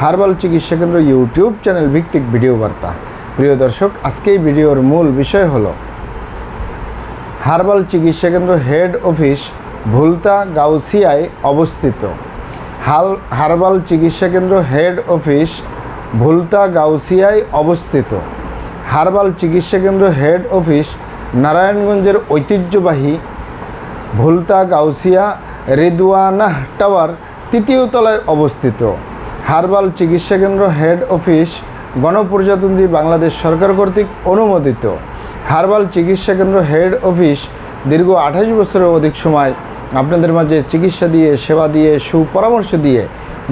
Herbal চিকিৎসা কেন্দ্র YouTube channel ভিত্তিক ভিডিও বার্তা। প্রিয় দর্শক, আজকে এই ভিডিওর মূল বিষয় হলো, হার্বাল চিকিৎসা কেন্দ্র হেড অফিস ভুলতা গাউসিয়ায় অবস্থিত। হাল, হার্বাল চিকিৎসা কেন্দ্র হেড অফিস ভুলতা গাউসিয়ায় অবস্থিত। হার্বাল চিকিৎসা কেন্দ্র হেড অফিস নারায়ণগঞ্জের ঐতিহ্যবাহী ভুলতা গাউসিয়া রেদুয়ানাহ টাওয়ার তৃতীয় তলায় অবস্থিত। হার্বাল চিকিৎসা কেন্দ্র হেড অফিস গণপ্রজাতন্ত্রী বাংলাদেশ সরকার কর্তৃক অনুমোদিত। হার্বাল চিকিৎসা কেন্দ্র হেড অফিস দীর্ঘ আঠাশ বছরের অধিক সময় আপনাদের মাঝে চিকিৎসা দিয়ে, সেবা দিয়ে, সুপরামর্শ দিয়ে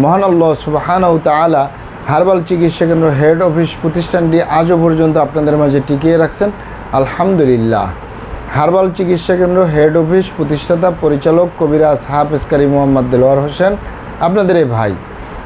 মহান আল্লাহ সুবাহানাউ তালা হার্বাল চিকিৎসা কেন্দ্র হেড অফিস প্রতিষ্ঠানটি আজও পর্যন্ত আপনাদের মাঝে টিকিয়ে রাখছেন। আলহামদুলিল্লাহ। হার্বাল চিকিৎসা কেন্দ্র হেড অফিস প্রতিষ্ঠাতা পরিচালক কবিরাজ হাফেজকারী মোহাম্মদ দেলোয়ার হোসেন, আপনাদের এই ভাই।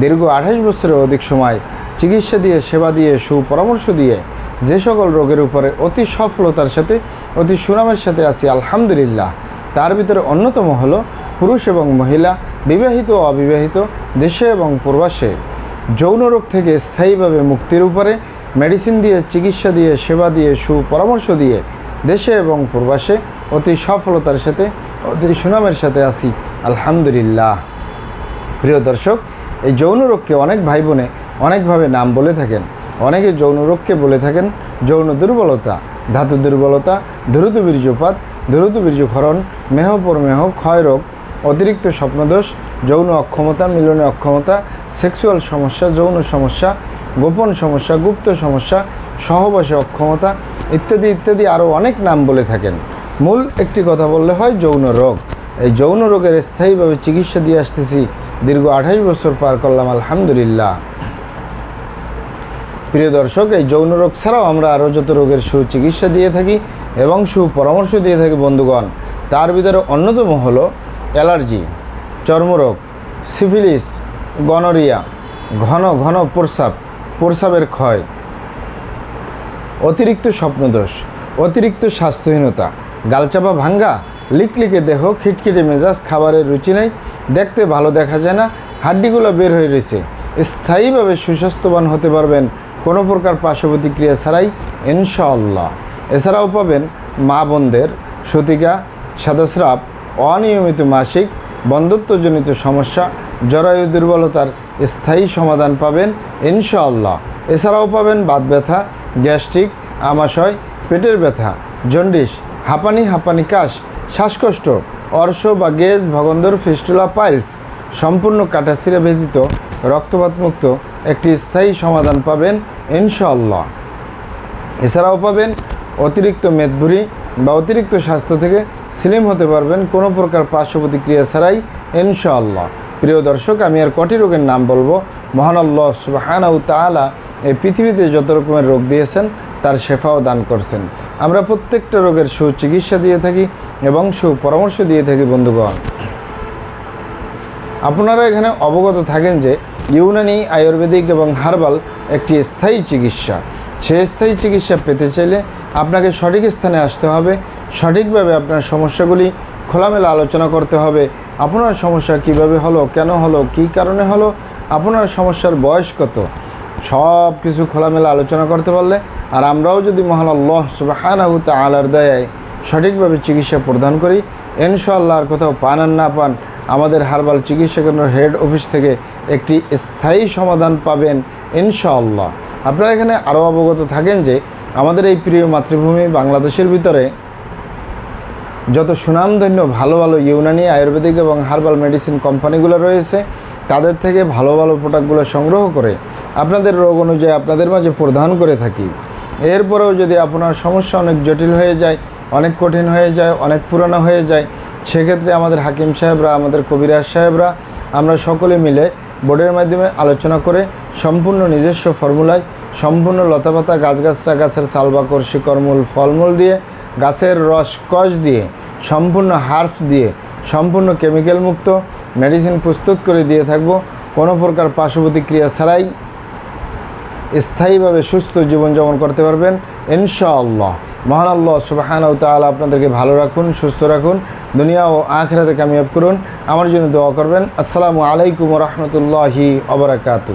দীর্ঘ আঠাশ বছরের অধিক সময় চিকিৎসা দিয়ে, সেবা দিয়ে, সুপরামর্শ দিয়ে যে সকল রোগের উপরে অতি সফলতার সাথে, অতি সুনামের সাথে আছি, আলহামদুলিল্লাহ। তার ভিতরে অন্যতম হলো পুরুষ এবং মহিলা, বিবাহিত ও অবিবাহিত, দেশে এবং প্রবাসে। যৌন রোগ থেকে স্থায়ীভাবে মুক্তির উপরে মেডিসিন দিয়ে, চিকিৎসা দিয়ে, সেবা দিয়ে, সুপরামর্শ দিয়ে দেশে এবং প্রবাসে অতি সফলতার সাথে, অতি সুনামের সাথে আছি, আলহামদুলিল্লাহ। প্রিয় দর্শক এই যৌন রোগকে অনেক ভাই বোনে অনেকভাবে নাম বলে থাকেন। অনেকে যৌন রোগকে বলে থাকেন, যৌন দুর্বলতা, ধাতু দুর্বলতা দ্রুত বীর্যপাত দ্রুত বীর্যক্ষরণ, মেহ ক্ষয় রোগ, অতিরিক্ত স্বপ্নদোষ, যৌন অক্ষমতা, মিলনে অক্ষমতা, সেক্সুয়াল সমস্যা, যৌন সমস্যা, গোপন সমস্যা, গুপ্ত সমস্যা, সহবাসে অক্ষমতা ইত্যাদি ইত্যাদি আরও অনেক নাম বলে থাকেন। মূল একটি কথা বললে হয় যৌন রোগ। এই যৌন রোগের স্থায়ীভাবে চিকিৎসা দিয়ে আসতেছি দীর্ঘ আঠাশ বছর পার করলাম, আলহামদুলিল্লাহ। প্রিয় দর্শক, এই যৌন রোগ ছাড়াও আমরা আরও যত রোগের সুচিকিৎসা দিয়ে থাকি এবং সুপরামর্শ দিয়ে থাকি, বন্ধুগণ, তার ভিতরে অন্যতম হলো অ্যালার্জি, চর্মরোগ, সিফিলিস, গনোরিয়া, ঘন ঘন প্রস্রাব, প্রস্রাবের ক্ষয়, অতিরিক্ত স্বপ্নদোষ, অতিরিক্ত স্বাস্থ্যহীনতা, গালচাপা ভাঙ্গা লিকলিকে দেহ, খিটখিটে মেজাজ, খাবারের রুচি নেই, দেখতে ভালো দেখা যায় না, হাড্ডিগুলো বের হয়ে রয়েছে। স্থায়ীভাবে সুস্বাস্থ্যবান হতে পারবেন কোনো প্রকার পার্শ্ব প্রতিক্রিয়া ছাড়াই, ইনশাআল্লাহ। এছাড়াও পাবেন মা বোনদের সতিকা, সাদস্রাব, অনিয়মিত মাসিক, বন্ধত্বজনিত সমস্যা, জরায়ু দুর্বলতার স্থায়ী সমাধান পাবেন, ইনশাআল্লাহ। এছাড়াও পাবেন বাত ব্যথা, গ্যাস্ট্রিক, আমাশয়, পেটের ব্যথা জন্ডিস হাঁপানি হাঁপানি কাশ শ্বাসকষ্ট, অর্শ বা গেজ, ভগন্দর, ফিস্টুলা, পাইলস সম্পূর্ণ কাটাছিরা ব্যতীত রক্তপাতমুক্ত একটি স্থায়ী সমাধান পাবেন ইনশাল্লাহ এছাড়াও পাবেন অতিরিক্ত মেদভুরি বা অতিরিক্ত স্বাস্থ্য থেকে স্লিম হতে পারবেন কোনো প্রকার পার্শ্ব প্রতিক্রিয়া ছাড়াই ইনশাআল্লাহ। প্রিয় দর্শক, আমি আর কটি রোগের নাম বলব। মহান আল্লাহ তাআলা এই পৃথিবীতে যত রকমের রোগ দিয়েছেন, তার শেফাও দান করছেন। আমরা প্রত্যেকটা রোগের সুচিকিৎসা দিয়ে থাকি এবং সুপরামর্শ দিয়ে থাকি, বন্ধুগণ। আপনারা এখানে অবগত থাকেন যে ইউনানি, আয়ুর্বেদিক এবং হার্বাল একটি স্থায়ী চিকিৎসা। সে স্থায়ী চিকিৎসা পেতে চাইলে আপনাকে সঠিক স্থানে আসতে হবে। সঠিকভাবে আপনার সমস্যাগুলি খোলামেলা আলোচনা করতে হবে। আপনার সমস্যা কীভাবে হলো, কেন হলো, কী কারণে হলো, আপনার সমস্যার বয়স কত সব কিছু খোলামেলা আলোচনা করতে পারলে, আর আমরাও যদি মহান আল্লাহ সুবাহানাহু আলার দয়ায় সঠিকভাবে চিকিৎসা প্রদান করি, ইনশাআল্লাহ আর কোথাও পান আর না পান, আমাদের হার্বাল চিকিৎসা কেন্দ্র হেড অফিস থেকে একটি স্থায়ী সমাধান পাবেন ইনশাআল্লাহ। আপনারা এখানে আরও অবগত থাকেন যে, আমাদের এই প্রিয় মাতৃভূমি বাংলাদেশের ভিতরে যত সুনামধন্য ভালো ভালো ইউনানি, আয়ুর্বেদিক এবং হার্বাল মেডিসিন কোম্পানিগুলো রয়েছে তাদের থেকে ভালো ভালো প্রোডাক্টগুলো সংগ্রহ করে আপনাদের রোগ অনুযায়ী আপনাদের মাঝে প্রদান করে থাকি। এরপরেও যদি আপনার সমস্যা অনেক জটিল হয়ে যায়, অনেক কঠিন হয়ে যায়, অনেক পুরানো হয়ে যায়, সেক্ষেত্রে আমাদের হাকিম সাহেবরা, আমাদের কবিরাজ সাহেবরা, আমরা সকলে মিলে বোর্ডের মাধ্যমে আলোচনা করে সম্পূর্ণ নিজস্ব ফর্মুলায় সম্পূর্ণ লতাপাতা গাছগাছরা গাছের সালবাকর, শিকড়মূল, ফলমূল দিয়ে, গাছের রস কষ দিয়ে, সম্পূর্ণ হার্ফ দিয়ে সম্পূর্ণ কেমিক্যাল মুক্ত মেডিসিন প্রস্তুত করে দিয়ে থাকব। কোনো প্রকার পার্শ্ব প্রতিক্রিয়া ছাড়াই স্থায়ীভাবে সুস্থ জীবনযাপন করতে পারবেন। ইনশাআল্লাহ। মহান আল্লাহ সুবাহানাউ তাআলা আপনাদেরকে ভালো রাখুন, সুস্থ রাখুন, দুনিয়া ও আখেরাতে কামিয়াব করুন। আমার জন্য দোয়া করবেন। আসসালামু আলাইকুম রহমতুল্লাহি অবরাকাতু